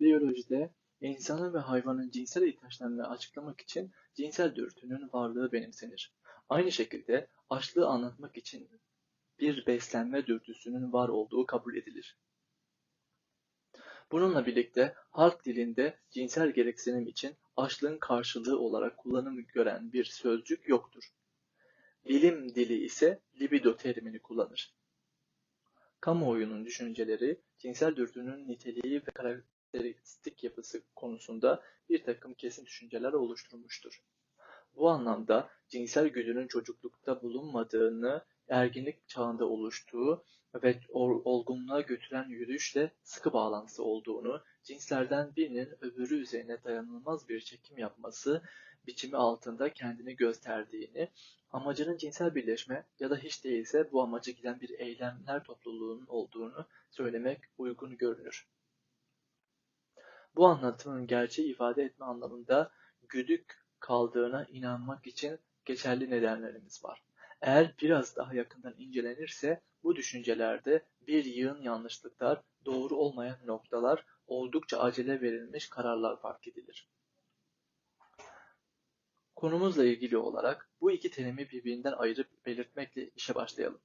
Biyolojide insanın ve hayvanın cinsel ihtiyaçlarını açıklamak için cinsel dürtünün varlığı benimsenir. Aynı şekilde açlığı anlatmak için bir beslenme dürtüsünün var olduğu kabul edilir. Bununla birlikte halk dilinde cinsel gereksinim için açlığın karşılığı olarak kullanım gören bir sözcük yoktur. Bilim dili ise libido terimini kullanır. Kamuoyunun düşünceleri cinsel dürtünün niteliği ve karakteristik yapısı konusunda bir takım kesin düşünceler oluşturmuştur. Bu anlamda cinsel güdünün çocuklukta bulunmadığını, erginlik çağında oluştuğu ve olgunluğa götüren yürüyüşle sıkı bağlantısı olduğunu, cinslerden birinin öbürü üzerine dayanılmaz bir çekim yapması biçimi altında kendini gösterdiğini, amacının cinsel birleşme ya da hiç değilse bu amaca giden bir eylemler topluluğunun olduğunu söylemek uygun görünür. Bu anlatımın gerçeği ifade etme anlamında güdük kaldığına inanmak için geçerli nedenlerimiz var. Eğer biraz daha yakından incelenirse bu düşüncelerde bir yığın yanlışlıklar, doğru olmayan noktalar, oldukça acele verilmiş kararlar fark edilir. Konumuzla ilgili olarak bu iki terimi birbirinden ayırıp belirtmekle işe başlayalım.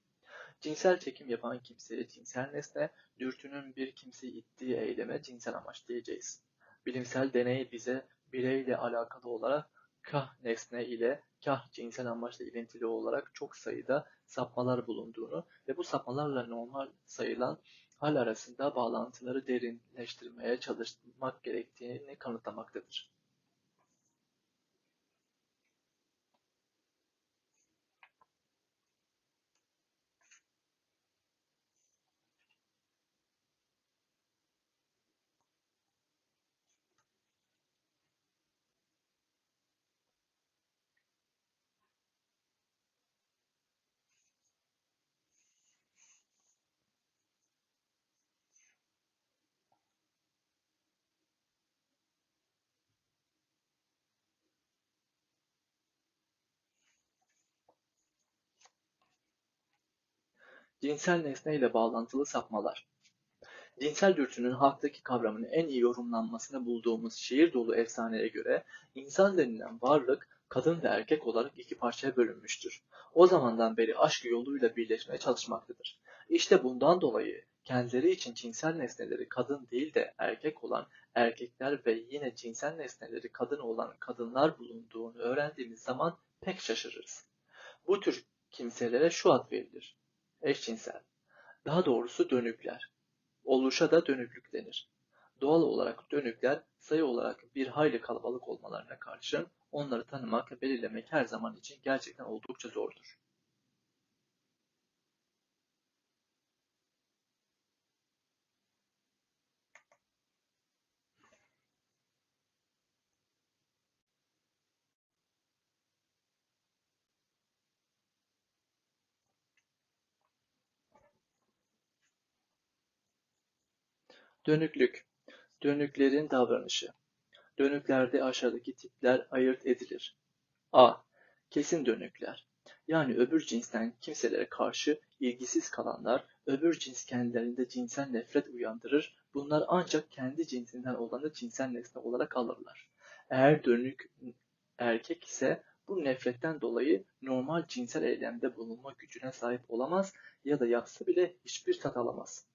Cinsel çekim yapan kimseye cinsel nesne, dürtünün bir kimseyi ittiği eyleme cinsel amaç diyeceğiz. Bilimsel deney bize bireyle alakalı olarak kah nesne ile kah cinsel amaçla ilintili olarak çok sayıda sapmalar bulunduğunu ve bu sapmalarla normal sayılan hal arasında bağlantıları derinleştirmeye çalışmak gerektiğini kanıtlamaktadır. Cinsel nesne ile bağlantılı sapmalar. Cinsel dürtünün halktaki kavramını en iyi yorumlanmasını bulduğumuz şiir dolu efsaneye göre insan denilen varlık kadın ve erkek olarak iki parçaya bölünmüştür. O zamandan beri aşk yoluyla birleşmeye çalışmaktadır. İşte bundan dolayı kendileri için cinsel nesneleri kadın değil de erkek olan erkekler ve yine cinsel nesneleri kadın olan kadınlar bulunduğunu öğrendiğimiz zaman pek şaşırırız. Bu tür kimselere şu ad verilir eşcinsel, daha doğrusu dönükler. Oluşa da dönüklük denir. Doğal olarak dönükler sayı olarak bir hayli kalabalık olmalarına karşın onları tanımak ve belirlemek her zaman için gerçekten oldukça zordur. Dönüklük, dönüklerin davranışı. Dönüklerde aşağıdaki tipler ayırt edilir. A. Kesin dönükler. Yani öbür cinsten kimselere karşı ilgisiz kalanlar, öbür cins kendilerinde cinsel nefret uyandırır, bunlar ancak kendi cinsinden olanı cinsel nesne olarak alırlar. Eğer dönük erkek ise bu nefretten dolayı normal cinsel eylemde bulunma gücüne sahip olamaz ya da yapsa bile hiçbir tat alamaz.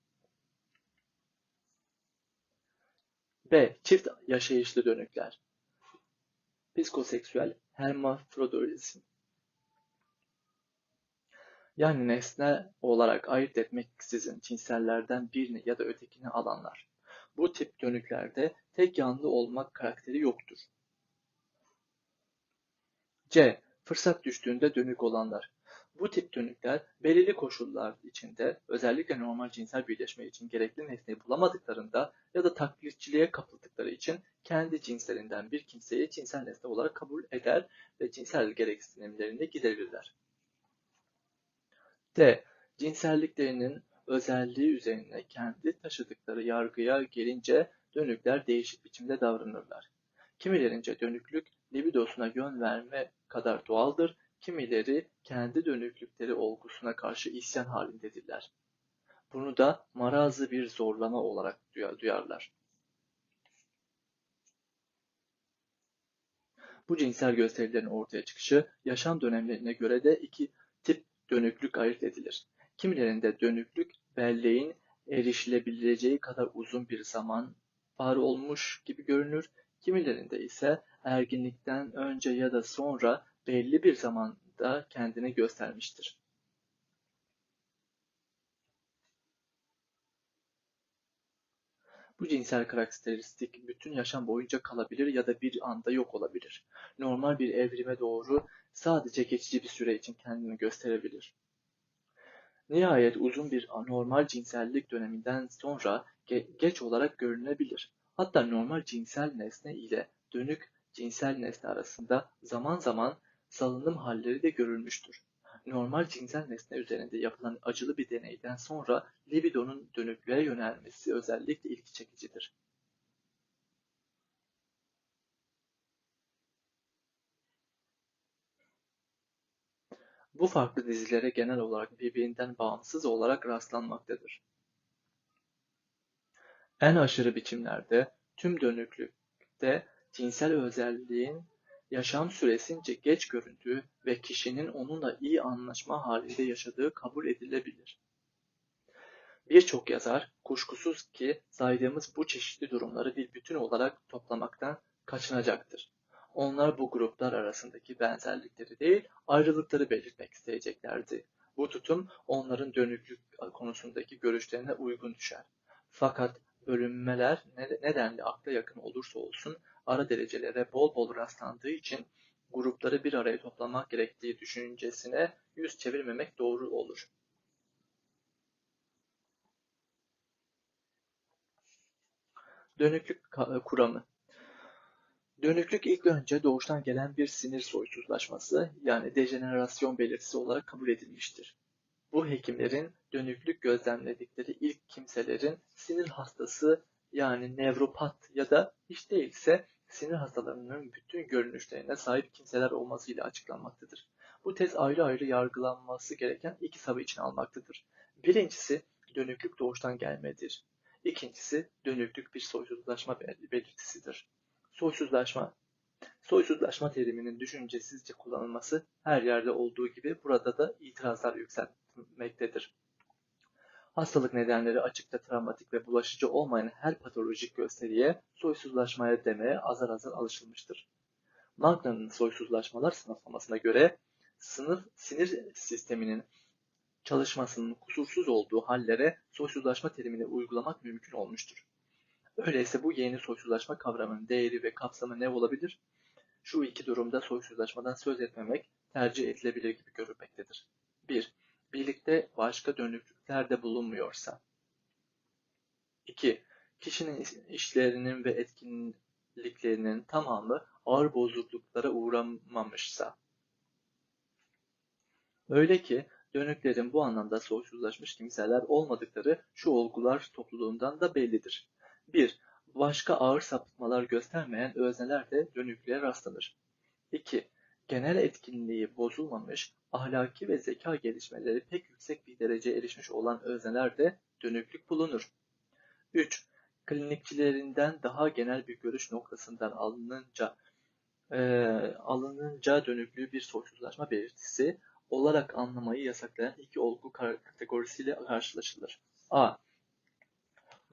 B. Çift yaşayışlı dönükler. Psikoseksüel hermafrodizm. Yani nesne olarak ayırt etmeksizin cinsellerden birini ya da ötekini alanlar. Bu tip dönüklerde tek yanlı olmak karakteri yoktur. C. Fırsat düştüğünde dönük olanlar. Bu tip dönükler belirli koşullar içinde özellikle normal cinsel birleşme için gerekli nesneyi bulamadıklarında ya da taklitçiliğe kapıldıkları için kendi cinslerinden bir kimseyi cinsel nesne olarak kabul eder ve cinsel gereksinimlerini giderirler. D. Cinselliklerinin özelliği üzerine kendi taşıdıkları yargıya gelince dönükler değişik biçimde davranırlar. Kimilerince dönüklük libidosuna yön verme kadar doğaldır, kimileri kendi dönüklükleri olgusuna karşı isyan halindedirler. Bunu da marazı bir zorlama olarak duyarlar. Bu cinsel gösterilerin ortaya çıkışı yaşam dönemlerine göre de iki tip dönüklük ayırt edilir. Kimilerinde dönüklük belleğin erişilebileceği kadar uzun bir zaman var olmuş gibi görünür. Kimilerinde ise erginlikten önce ya da sonra belli bir zamanda kendini göstermiştir. Bu cinsel karakteristik bütün yaşam boyunca kalabilir ya da bir anda yok olabilir. Normal bir evrime doğru sadece geçici bir süre için kendini gösterebilir. Nihayet uzun bir anormal cinsellik döneminden sonra ge geç olarak görünebilir. Hatta normal cinsel nesne ile dönük cinsel nesne arasında zaman zaman salınım halleri de görülmüştür. Normal cinsel nesne üzerinde yapılan acılı bir deneyden sonra libidonun dönüklüğe yönelmesi özellikle ilgi çekicidir. Bu farklı dizilere genel olarak birbirinden bağımsız olarak rastlanmaktadır. En aşırı biçimlerde tüm dönüklükte cinsel özelliğin yaşam süresince geç göründüğü ve kişinin onunla iyi anlaşma halinde yaşadığı kabul edilebilir. Birçok yazar kuşkusuz ki saydığımız bu çeşitli durumları bir bütün olarak toplamaktan kaçınacaktır. Onlar bu gruplar arasındaki benzerlikleri değil, ayrılıkları belirtmek isteyeceklerdi. Bu tutum onların dönüklük konusundaki görüşlerine uygun düşer. Fakat bölünmeler nedenli akla yakın olursa olsun ara derecelere bol bol rastlandığı için grupları bir araya toplamak gerektiği düşüncesine yüz çevirmemek doğru olur. Dönüklük kuramı Dönüklük ilk önce doğuştan gelen bir sinir soysuzlaşması yani dejenerasyon belirtisi olarak kabul edilmiştir. Bu hekimlerin dönüklük gözlemledikleri ilk kimselerin sinir hastası yani nevropat ya da hiç değilse sinir hastalarının bütün görünüşlerine sahip kimseler olmasıyla açıklanmaktadır. Bu tez ayrı ayrı yargılanması gereken iki sabı için almaktadır. Birincisi dönüklük doğuştan gelmedir. İkincisi dönüklük bir soysuzlaşma belirtisidir. Soysuzlaşma Soysuzlaşma teriminin düşüncesizce kullanılması her yerde olduğu gibi burada da itirazlar yükseltmektedir. Hastalık nedenleri açıkta travmatik ve bulaşıcı olmayan her patolojik gösteriye soysuzlaşmaya demeye azar azar alışılmıştır. Magna'nın soysuzlaşmalar sınıflamasına göre sınıf sinir sisteminin çalışmasının kusursuz olduğu hallere soysuzlaşma terimini uygulamak mümkün olmuştur. Öyleyse bu yeni soysuzlaşma kavramının değeri ve kapsamı ne olabilir? Şu iki durumda soysuzlaşmadan söz etmemek tercih edilebilir gibi görülmektedir. 1 birlikte başka dönüklükler de bulunmuyorsa. 2. Kişinin işlerinin ve etkinliklerinin tamamı ağır bozukluklara uğramamışsa. Öyle ki dönüklerin bu anlamda soysuzlaşmış kimseler olmadıkları şu olgular topluluğundan da bellidir. 1. Başka ağır sapıtmalar göstermeyen özneler de dönüklüğe rastlanır. 2 genel etkinliği bozulmamış, ahlaki ve zeka gelişmeleri pek yüksek bir dereceye erişmiş olan öznelerde dönüklük bulunur. 3. Klinikçilerinden daha genel bir görüş noktasından alınınca e, alınınca dönüklüğü bir soysuzlaşma belirtisi olarak anlamayı yasaklayan iki olgu kategorisiyle karşılaşılır. A.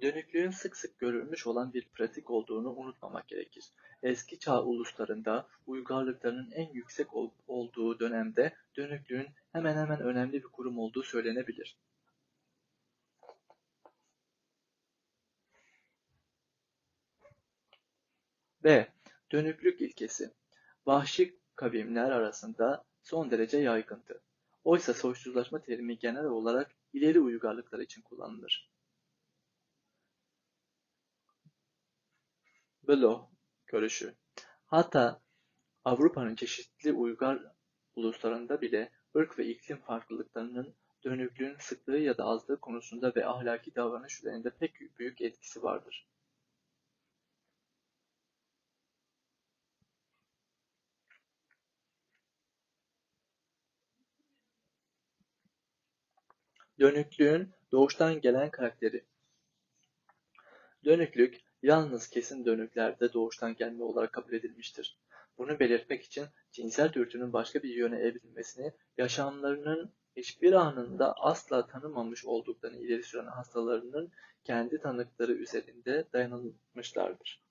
Dönüklüğün sık sık görülmüş olan bir pratik olduğunu unutmamak gerekir. Eski çağ uluslarında uygarlıklarının en yüksek olduğu dönemde dönüklüğün hemen hemen önemli bir kurum olduğu söylenebilir. B. Dönüklük ilkesi. Vahşi kavimler arasında son derece yaygındı. Oysa soysuzlaşma terimi genel olarak ileri uygarlıklar için kullanılır. Bloch görüşü. Hatta Avrupa'nın çeşitli uygar uluslarında bile ırk ve iklim farklılıklarının dönüklüğün sıklığı ya da azlığı konusunda ve ahlaki davranış üzerinde pek büyük etkisi vardır. Dönüklüğün doğuştan gelen karakteri Dönüklük, yalnız kesin dönüklerde doğuştan gelme olarak kabul edilmiştir. Bunu belirtmek için cinsel dürtünün başka bir yöne evrilmesini yaşamlarının hiçbir anında asla tanımamış olduklarını ileri süren hastalarının kendi tanıkları üzerinde dayanılmışlardır.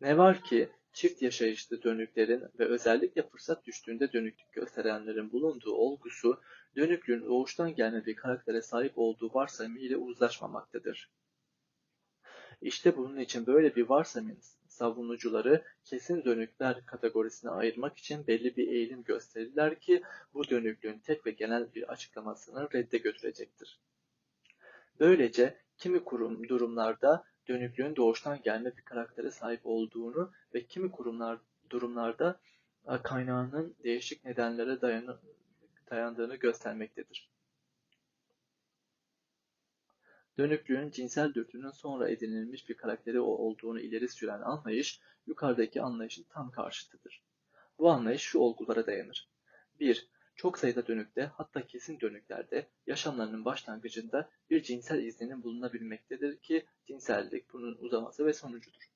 Ne var ki çift yaşayışlı dönüklerin ve özellikle fırsat düştüğünde dönüklük gösterenlerin bulunduğu olgusu, dönüklüğün doğuştan gelme bir karaktere sahip olduğu varsayımı ile uzlaşmamaktadır. İşte bunun için böyle bir varsayımın savunucuları kesin dönükler kategorisine ayırmak için belli bir eğilim gösterirler ki bu dönüklüğün tek ve genel bir açıklamasını redde götürecektir. Böylece kimi kurum durumlarda dönüklüğün doğuştan gelme bir karaktere sahip olduğunu ve kimi kurumlar durumlarda kaynağının değişik nedenlere dayanı, dayandığını göstermektedir. Dönüklüğün cinsel dürtünün sonra edinilmiş bir karakteri olduğunu ileri süren anlayış, yukarıdaki anlayışın tam karşıtıdır. Bu anlayış şu olgulara dayanır. 1. Çok sayıda dönükte, hatta kesin dönüklerde yaşamlarının başlangıcında bir cinsel izlenim bulunabilmektedir ki cinsellik bunun uzaması ve sonucudur.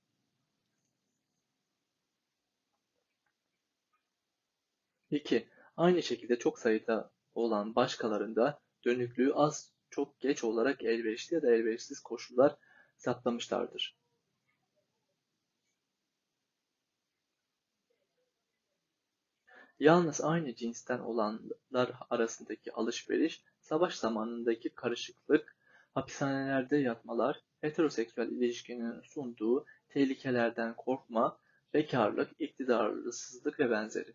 İki, Aynı şekilde çok sayıda olan başkalarında dönüklüğü az çok geç olarak elverişli ya da elverişsiz koşullar saptamışlardır. Yalnız aynı cinsten olanlar arasındaki alışveriş, savaş zamanındaki karışıklık, hapishanelerde yatmalar, heteroseksüel ilişkinin sunduğu tehlikelerden korkma, bekarlık, iktidarsızlık ve benzeri.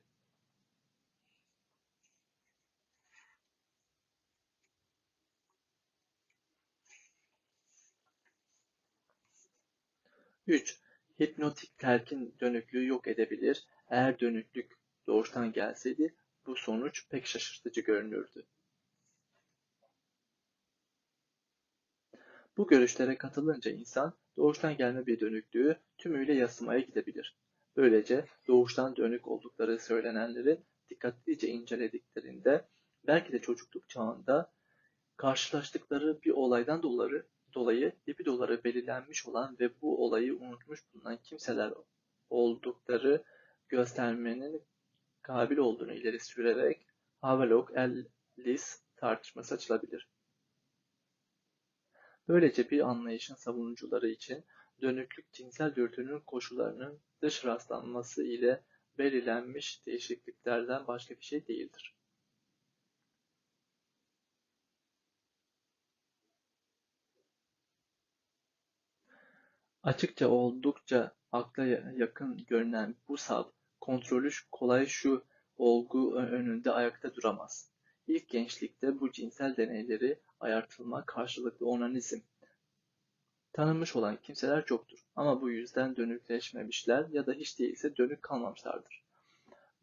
3. Hipnotik telkin dönüklüğü yok edebilir. Eğer dönüklük doğuştan gelseydi bu sonuç pek şaşırtıcı görünürdü. Bu görüşlere katılınca insan doğuştan gelme bir dönüklüğü tümüyle yasımaya gidebilir. Böylece doğuştan dönük oldukları söylenenleri dikkatlice incelediklerinde belki de çocukluk çağında karşılaştıkları bir olaydan dolayı dolayı libidoları belirlenmiş olan ve bu olayı unutmuş bulunan kimseler oldukları göstermenin kabil olduğunu ileri sürerek Havelock-Ellis tartışması açılabilir. Böylece bir anlayışın savunucuları için dönüklük cinsel dürtünün koşullarının dış rastlanması ile belirlenmiş değişikliklerden başka bir şey değildir. Açıkça oldukça akla yakın görünen bu sav, kontrolü kolay şu olgu önünde ayakta duramaz. İlk gençlikte bu cinsel deneyleri ayartılma karşılıklı onanizm tanınmış olan kimseler çoktur ama bu yüzden dönükleşmemişler ya da hiç değilse dönük kalmamışlardır.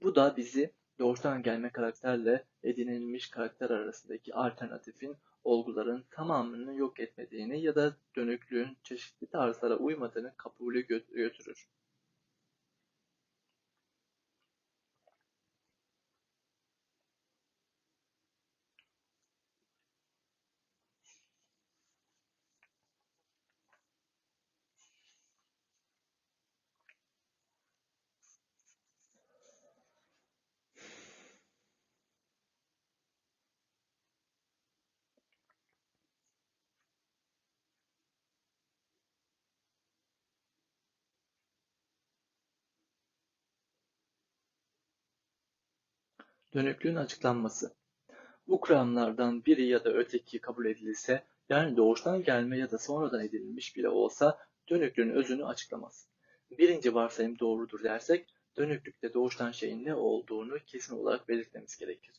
Bu da bizi doğuştan gelme karakterle edinilmiş karakter arasındaki alternatifin olguların tamamını yok etmediğini ya da dönüklüğün çeşitli tarzlara uymadığını kabulü götürür. Dönüklüğün açıklanması Bu kuramlardan biri ya da öteki kabul edilirse, yani doğuştan gelme ya da sonradan edinilmiş bile olsa dönüklüğün özünü açıklamaz. Birinci varsayım doğrudur dersek, dönüklükte doğuştan şeyin ne olduğunu kesin olarak belirtmemiz gerekir.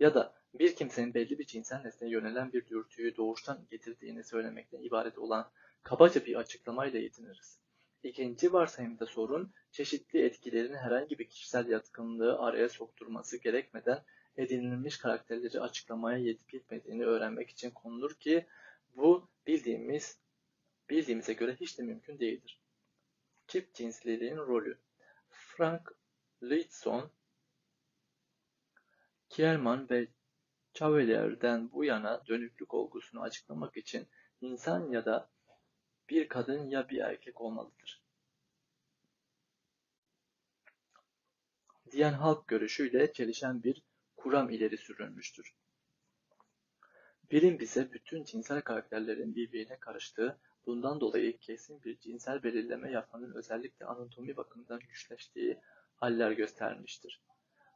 Ya da bir kimsenin belli bir cinsel nesneye yönelen bir dürtüyü doğuştan getirdiğini söylemekten ibaret olan kabaca bir açıklamayla yetiniriz. İkinci varsayımda sorun, çeşitli etkilerin herhangi bir kişisel yatkınlığı araya sokturması gerekmeden edinilmiş karakterleri açıklamaya yetip yetmediğini öğrenmek için konulur ki bu bildiğimiz bildiğimize göre hiç de mümkün değildir. Çift cinsliliğin rolü Frank Leitson, Kierman ve Chavalier'den bu yana dönüklük olgusunu açıklamak için insan ya da bir kadın ya bir erkek olmalıdır. diyen halk görüşüyle çelişen bir kuram ileri sürülmüştür. Bilim bize bütün cinsel karakterlerin birbirine karıştığı, bundan dolayı kesin bir cinsel belirleme yapmanın özellikle anatomi bakımından güçleştiği haller göstermiştir.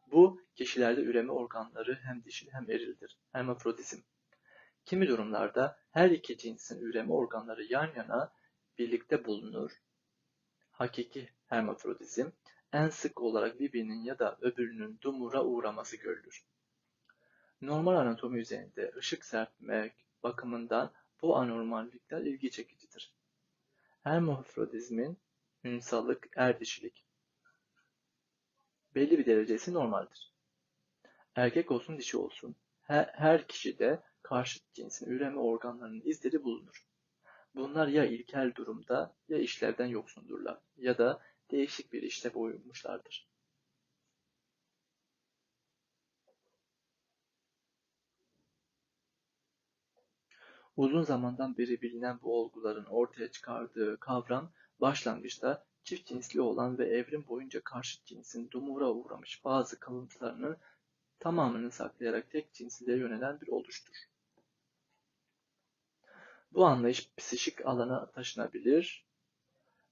Bu, kişilerde üreme organları hem dişil hem erildir. Hermafrodizm. Kimi durumlarda her iki cinsin üreme organları yan yana birlikte bulunur. Hakiki hermafrodizm en sık olarak birbirinin ya da öbürünün dumura uğraması görülür. Normal anatomi üzerinde ışık serpmek bakımından bu anormallikler ilgi çekicidir. Hermafrodizmin ünsallık, erdişilik belli bir derecesi normaldir. Erkek olsun dişi olsun her, her kişide karşıt cinsin üreme organlarının izleri bulunur. Bunlar ya ilkel durumda ya işlevden yoksundurlar ya da değişik bir işlev uymuşlardır. Uzun zamandan beri bilinen bu olguların ortaya çıkardığı kavram başlangıçta çift cinsli olan ve evrim boyunca karşıt cinsin dumura uğramış bazı kalıntılarının tamamını saklayarak tek cinsliğe yönelen bir oluştur. Bu anlayış psişik alana taşınabilir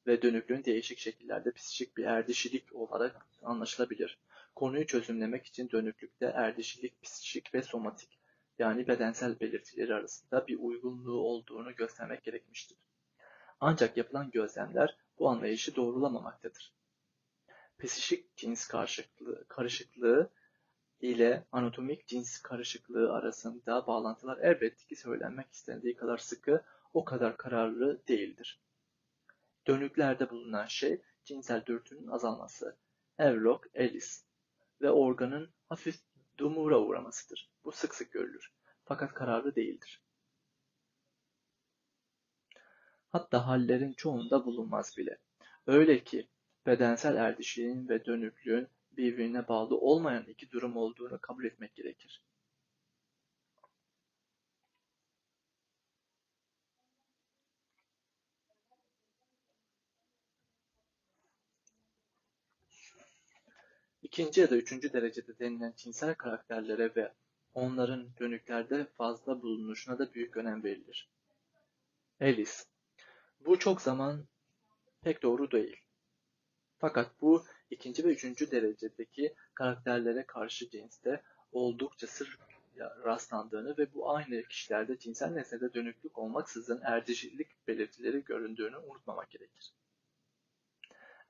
ve dönüklüğün değişik şekillerde psişik bir erdişilik olarak anlaşılabilir. Konuyu çözümlemek için dönüklükte erdişilik, psişik ve somatik yani bedensel belirtileri arasında bir uygunluğu olduğunu göstermek gerekmiştir. Ancak yapılan gözlemler bu anlayışı doğrulamamaktadır. Psişik cins karşıtlığı, karışıklığı ile anatomik cins karışıklığı arasında bağlantılar elbette ki söylenmek istendiği kadar sıkı, o kadar kararlı değildir. Dönüklerde bulunan şey cinsel dürtünün azalması, Havelock, Ellis ve organın hafif dumura uğramasıdır. Bu sık sık görülür. Fakat kararlı değildir. Hatta hallerin çoğunda bulunmaz bile. Öyle ki bedensel erdişliğin ve dönüklüğün birbirine bağlı olmayan iki durum olduğunu kabul etmek gerekir. İkinci ya da üçüncü derecede denilen cinsel karakterlere ve onların dönüklerde fazla bulunuşuna da büyük önem verilir. Ellis Bu çok zaman pek doğru değil. Fakat bu ikinci ve üçüncü derecedeki karakterlere karşı cinste oldukça sık rastlandığını ve bu aynı kişilerde cinsel nesnede dönüklük olmaksızın erdişillik belirtileri göründüğünü unutmamak gerekir.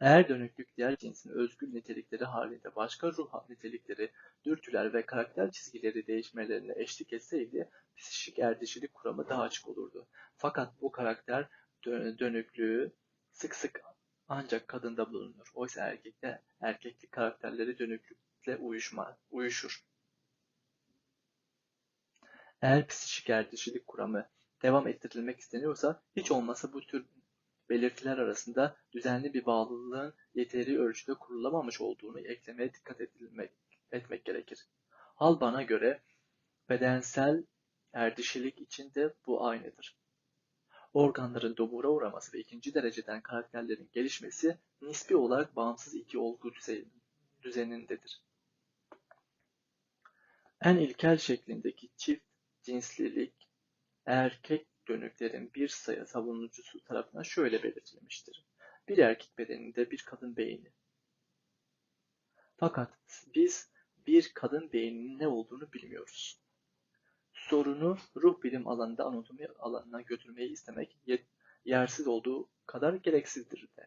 Eğer dönüklük diğer cinsin özgül nitelikleri halinde başka ruh nitelikleri, dürtüler ve karakter çizgileri değişmelerine eşlik etseydi psikik erdişilik kuramı daha açık olurdu. Fakat bu karakter dönüklüğü sık sık ancak kadında bulunur. Oysa erkekte erkeklik karakterleri dönüklükle uyuşma, uyuşur. Eğer psikik erdişilik kuramı devam ettirilmek isteniyorsa hiç olmasa bu tür belirtiler arasında düzenli bir bağlılığın yeteri ölçüde kurulamamış olduğunu eklemeye dikkat edilmek, etmek gerekir. Hal bana göre bedensel erdişilik için de bu aynıdır. Organların domura uğraması ve ikinci dereceden karakterlerin gelişmesi nispi olarak bağımsız iki olgu düzenindedir. En ilkel şeklindeki çift cinslilik erkek dönüklerin bir sayı savunucusu tarafından şöyle belirtilmiştir. Bir erkek bedeninde bir kadın beyni. Fakat biz bir kadın beyninin ne olduğunu bilmiyoruz. Sorunu ruh bilim alanında anatomi alanına götürmeyi istemek yersiz olduğu kadar gereksizdir de.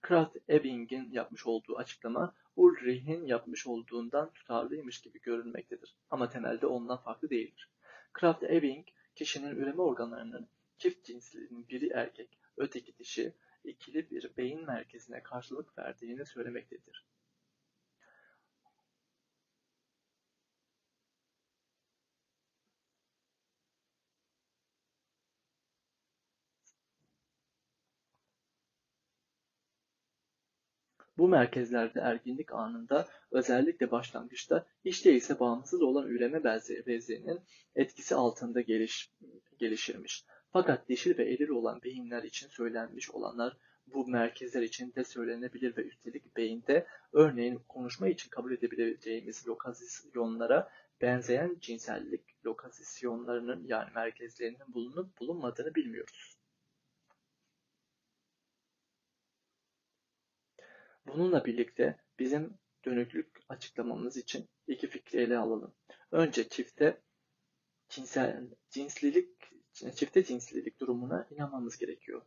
Kraft Ebbing'in yapmış olduğu açıklama Ulrich'in yapmış olduğundan tutarlıymış gibi görünmektedir. Ama temelde ondan farklı değildir. Kraft Ebbing kişinin üreme organlarının çift cinsliğinin biri erkek, öteki dişi, ikili bir beyin merkezine karşılık verdiğini söylemektedir. Bu merkezlerde erginlik anında özellikle başlangıçta hiç değilse bağımsız olan üreme bezlerinin etkisi altında geliş, gelişirmiş. Fakat dişil ve eril olan beyinler için söylenmiş olanlar bu merkezler için de söylenebilir ve üstelik beyinde örneğin konuşma için kabul edebileceğimiz lokasyonlara benzeyen cinsellik lokasyonlarının yani merkezlerinin bulunup bulunmadığını bilmiyoruz. Bununla birlikte bizim dönüklük açıklamamız için iki fikri ele alalım. Önce çifte cinsel, cinslilik, çifte cinslilik durumuna inanmamız gerekiyor.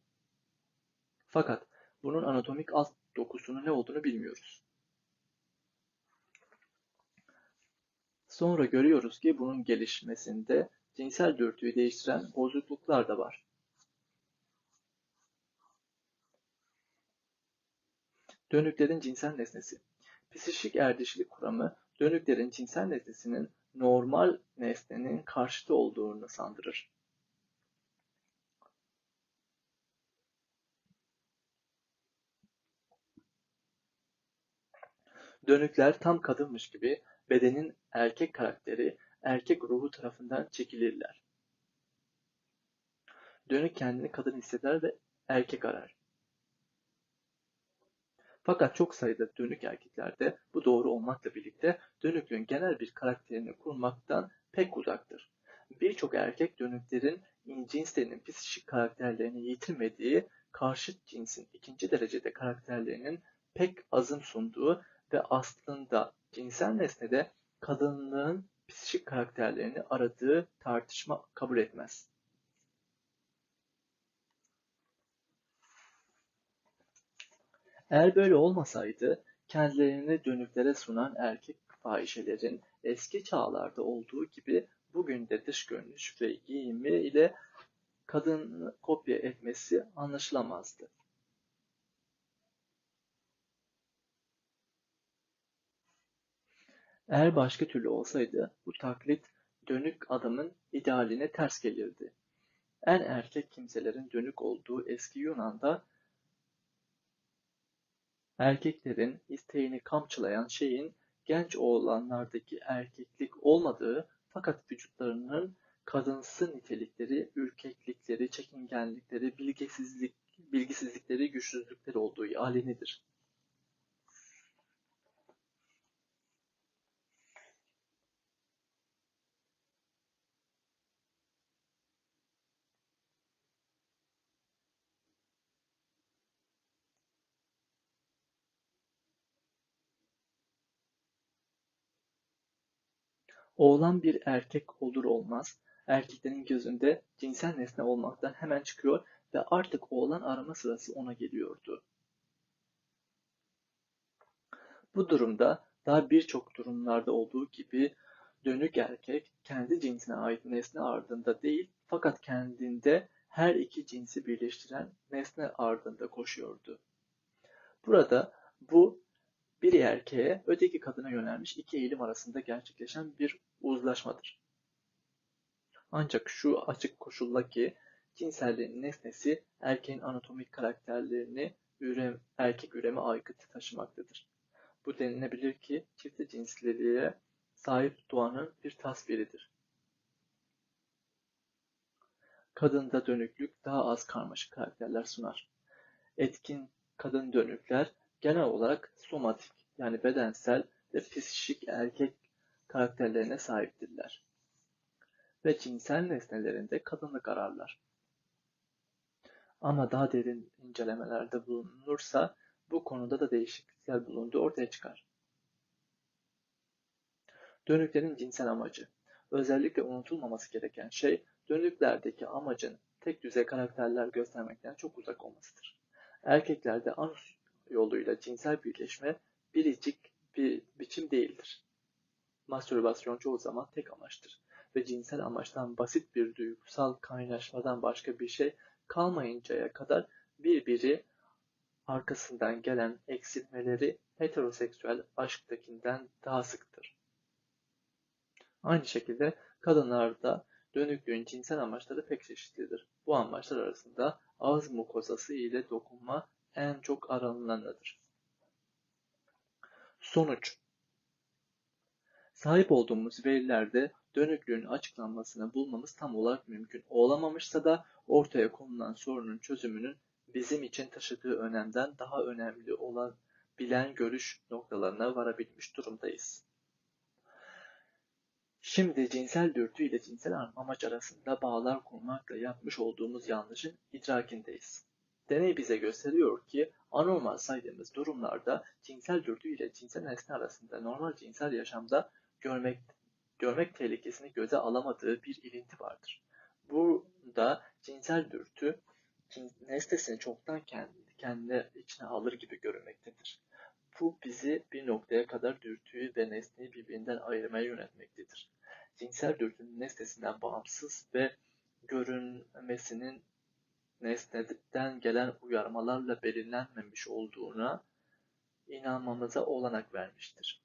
Fakat bunun anatomik alt dokusunun ne olduğunu bilmiyoruz. Sonra görüyoruz ki bunun gelişmesinde cinsel dürtüyü değiştiren bozukluklar da var. Dönüklerin cinsel nesnesi Psişik erdişlik kuramı, dönüklerin cinsel nesnesinin normal nesnenin karşıtı olduğunu sandırır. Dönükler tam kadınmış gibi bedenin erkek karakteri, erkek ruhu tarafından çekilirler. Dönük kendini kadın hisseder ve erkek arar. Fakat çok sayıda dönük erkeklerde bu doğru olmakla birlikte dönüklüğün genel bir karakterini kurmaktan pek uzaktır. Birçok erkek dönüklerin cinslerinin psikik karakterlerini yitirmediği, karşıt cinsin ikinci derecede karakterlerinin pek azım sunduğu ve aslında cinsel nesnede kadınlığın psikik karakterlerini aradığı tartışma kabul etmez. Eğer böyle olmasaydı, kendilerini dönüklere sunan erkek fahişelerin eski çağlarda olduğu gibi bugün de dış görünüş ve giyimi ile kadını kopya etmesi anlaşılamazdı. Eğer başka türlü olsaydı bu taklit dönük adamın idealine ters gelirdi. En erkek kimselerin dönük olduğu eski Yunan'da erkeklerin isteğini kamçılayan şeyin genç oğlanlardaki erkeklik olmadığı fakat vücutlarının kadınsı nitelikleri, ürkeklikleri, çekingenlikleri, bilgisizlik, bilgisizlikleri, güçsüzlükleri olduğu alenidir. Oğlan bir erkek olur olmaz, erkeklerin gözünde cinsel nesne olmaktan hemen çıkıyor ve artık oğlan arama sırası ona geliyordu. Bu durumda daha birçok durumlarda olduğu gibi dönük erkek kendi cinsine ait nesne ardında değil fakat kendinde her iki cinsi birleştiren nesne ardında koşuyordu. Burada bu bir erkeğe öteki kadına yönelmiş iki eğilim arasında gerçekleşen bir uzlaşmadır. Ancak şu açık koşulla ki cinselliğin nesnesi erkeğin anatomik karakterlerini ürem, erkek üreme aykıtı taşımaktadır. Bu denilebilir ki çift cinsliliğe sahip doğanın bir tasviridir. Kadında dönüklük daha az karmaşık karakterler sunar. Etkin kadın dönükler genel olarak somatik yani bedensel ve psikik erkek karakterlerine sahiptirler ve cinsel nesnelerinde kadınlık ararlar. Ama daha derin incelemelerde bulunursa bu konuda da değişiklikler bulunduğu ortaya çıkar. Dönüklerin cinsel amacı Özellikle unutulmaması gereken şey dönüklerdeki amacın tek düzey karakterler göstermekten çok uzak olmasıdır. Erkeklerde anus yoluyla cinsel birleşme biricik bir biçim değildir. Mastürbasyon çoğu zaman tek amaçtır ve cinsel amaçtan basit bir duygusal kaynaşmadan başka bir şey kalmayıncaya kadar birbiri arkasından gelen eksilmeleri heteroseksüel aşktakinden daha sıktır. Aynı şekilde kadınlarda dönüklüğün cinsel amaçları pek çeşitlidir. Bu amaçlar arasında ağız mukozası ile dokunma en çok aranılanıdır. Sonuç Sahip olduğumuz verilerde dönüklüğün açıklanmasını bulmamız tam olarak mümkün olamamışsa da ortaya konulan sorunun çözümünün bizim için taşıdığı önemden daha önemli olan bilen görüş noktalarına varabilmiş durumdayız. Şimdi cinsel dürtü ile cinsel amaç arasında bağlar kurmakla yapmış olduğumuz yanlışın idrakindeyiz. Deney bize gösteriyor ki anormal saydığımız durumlarda cinsel dürtü ile cinsel nesne arasında normal cinsel yaşamda görmek, görmek tehlikesini göze alamadığı bir ilinti vardır. Burada cinsel dürtü nesnesini çoktan kendi, kendine içine alır gibi görünmektedir. Bu bizi bir noktaya kadar dürtüyü ve nesneyi birbirinden ayırmaya yönetmektedir. Cinsel dürtünün nesnesinden bağımsız ve görünmesinin nesneden gelen uyarmalarla belirlenmemiş olduğuna inanmamıza olanak vermiştir.